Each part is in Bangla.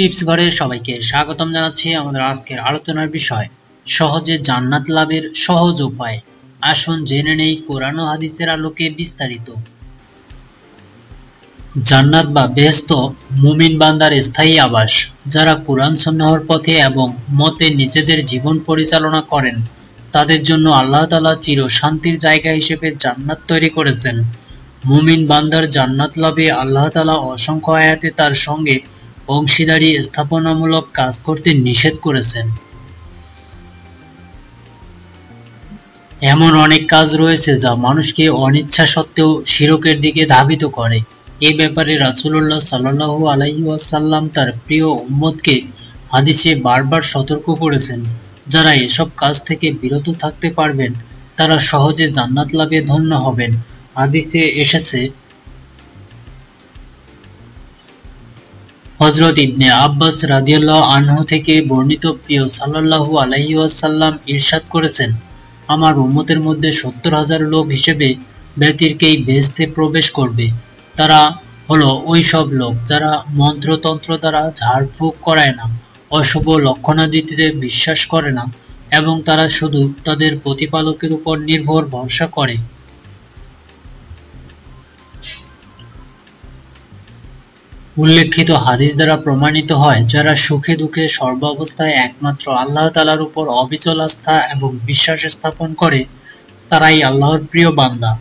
টিপস ঘরে সবাইকে স্বাগতম জানাচ্ছি আমাদের আজকের আলোচনার বিষয়, সহজে জান্নাত লাভের সহজ উপায়। আসুন জেনে নেই কোরআন ও হাদিসের আলোকে বিস্তারিত। জান্নাত বা বেহেস্ত মুমিন বান্দার স্থায়ী আবাস, যারা কোরআন সন্ন্যাহর পথে এবং মতে নিজেদের জীবন পরিচালনা করেন, তাদের জন্য আল্লাহ তালা চির শান্তির জায়গা হিসেবে জান্নাত তৈরি করেছেন। মুমিন বান্দার জান্নাত লাভে আল্লাহ তালা অসংখ্য আয়াতে তার সঙ্গে অংশীদারি স্থাপনামূলক কাজ করতে নিষেধ করেছেন। এমন অনেক কাজ রয়েছে যা মানুষকে অনিচ্ছা সত্ত্বেও শিরকের দিকে ধাবিত করে। এই ব্যাপারে রাসুল্লাহ সাল্লাহ আলাইহি ওয়াসাল্লাম তার প্রিয় উম্মদকে হাদিসে বারবার সতর্ক করেছেন। যারা এসব কাজ থেকে বিরত থাকতে পারবেন, তারা সহজে জান্নাত লাভে ধন্য হবেন। হাদিসে এসেছে হজরত ইবনে আব্বাস রাদিয়াল্লাহ আনহু থেকে বর্ণিত প্রিয় সাল্লাল্লাহু আলাইহি ওয়াসাল্লাম ইরশাদ করেছেন, আমার উম্মতের মধ্যে সত্তর হাজার লোক হিসেবে ব্যক্তিরকেই বেহেস্তে প্রবেশ করবে। তারা হলো ওই সব লোক যারা মন্ত্রতন্ত্র দ্বারা ঝাড়ফুঁক করায় না, অশুভ লক্ষণাদিতে বিশ্বাস করে না, এবং তারা শুধু তাদের প্রতিপালকের উপর নির্ভর ভরসা করে। উল্লেখিত হাদিস দ্বারা প্রমাণিত হয়, যারা সুখে দুঃখে সর্বাবস্থায় একমাত্র আল্লাহ তালার উপর অবিচল আস্থা এবং বিশ্বাস স্থাপন করে, তারাই আল্লাহর প্রিয় বান্দা।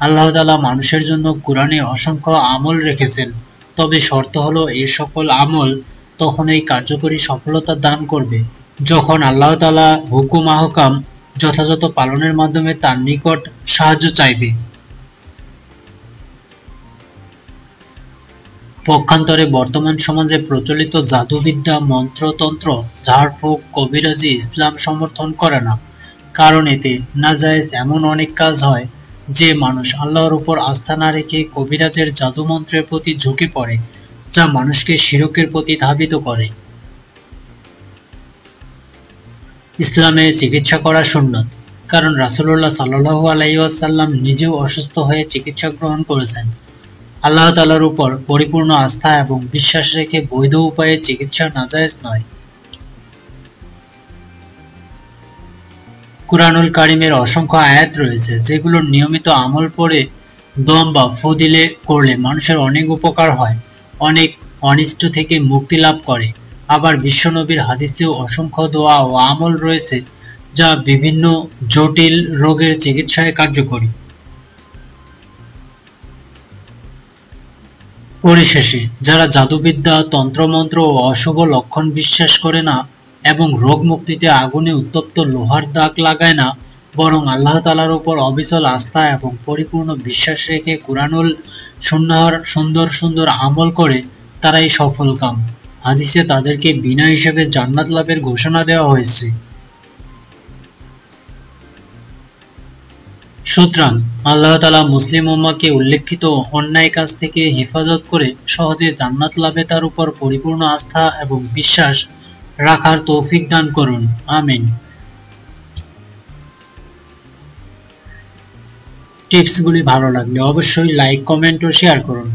আল্লাহ তালা মানুষের জন্য কোরআনে অসংখ্য আমল রেখেছেন। তবে শর্ত হলো, এই সকল আমল তখন এই কার্যকরী সফলতা দান করবে। যখন আল্লাহ তালা হুকুম আহকাম যথাযথ পালনের মাধ্যমে তার নিকট সাহায্য চাইবে। পক্ষান্তরে বর্তমান সমাজে প্রচলিত জাদুবিদ্যা মন্ত্রতন্ত্র ঝাড়ফুঁক কবিরাজি ইসলাম সমর্থন করে না। কারণ এতে নাজায়েজ এমন অনেক কাজ হয়, যে মানুষ আল্লাহর উপর আস্থা না রেখে কবিরাজের জাদুমন্ত্রের প্রতি ঝুঁকে পড়ে, যা মানুষকে শিরকের প্রতি ধাবিত করে। ইসলামে চিকিৎসা করা সুন্নত, কারণ রাসুল্লাহ সাল্লু আলাইসাল্লাম নিজেও অসুস্থ হয়ে চিকিৎসা গ্রহণ করেছেন। আল্লাহ তালার উপর পরিপূর্ণ আস্থা এবং বিশ্বাস রেখে বৈধ উপায়ে চিকিৎসা নাজায়েজ নয়। কুরআনুল কারিমের অসংখ্য আয়াত রয়েছে, যেগুলো নিয়মিত আমল পরে দম বা ফু দিলে করলে মানুষের অনেক উপকার হয়, অনেক অনিষ্ট থেকে মুক্তি লাভ করে। আবার বিশ্বনবীর হাদিসেও অসংখ্য দোয়া ও আমল রয়েছে, যা বিভিন্ন জটিল রোগের চিকিৎসায় কার্যকরী। পরিশেষে, যারা জাদুবিদ্যা, তন্ত্রমন্ত্র ও অশুভ লক্ষণ বিশ্বাস করে না এবং রোগ মুক্তিতে আগুনে উত্তপ্ত লোহার দাগ লাগায় না, বরং আল্লাহ তালার উপর অবিচল আস্থা এবং পরিপূর্ণ বিশ্বাস রেখে কুরআনুল সুন্নাহর সুন্দর সুন্দর আমল করে, তারাই সফল কাম। হাদিসে তাদেরকে বিনা হিসেবে জান্নাত লাভের ঘোষণা দেওয়া হয়েছে। সুতরাং আল্লাহ তালা মুসলিম উম্মাকে উল্লেখিত অন্যায় কাজ থেকে হেফাজত করে সহজে জান্নাত লাভে তার উপর পরিপূর্ণ আস্থা এবং বিশ্বাস রাখার তৌফিক দান করুন। আমিন। টিপসগুলি ভালো লাগলে অবশ্যই লাইক, কমেন্ট ও শেয়ার করুন।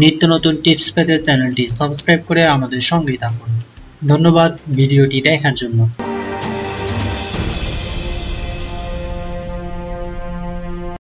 নিত্য নতুন টিপস পেতে চ্যানেলটি সাবস্ক্রাইব করে আমাদের সঙ্গেই থাকুন। ধন্যবাদ ভিডিওটি দেখার জন্য।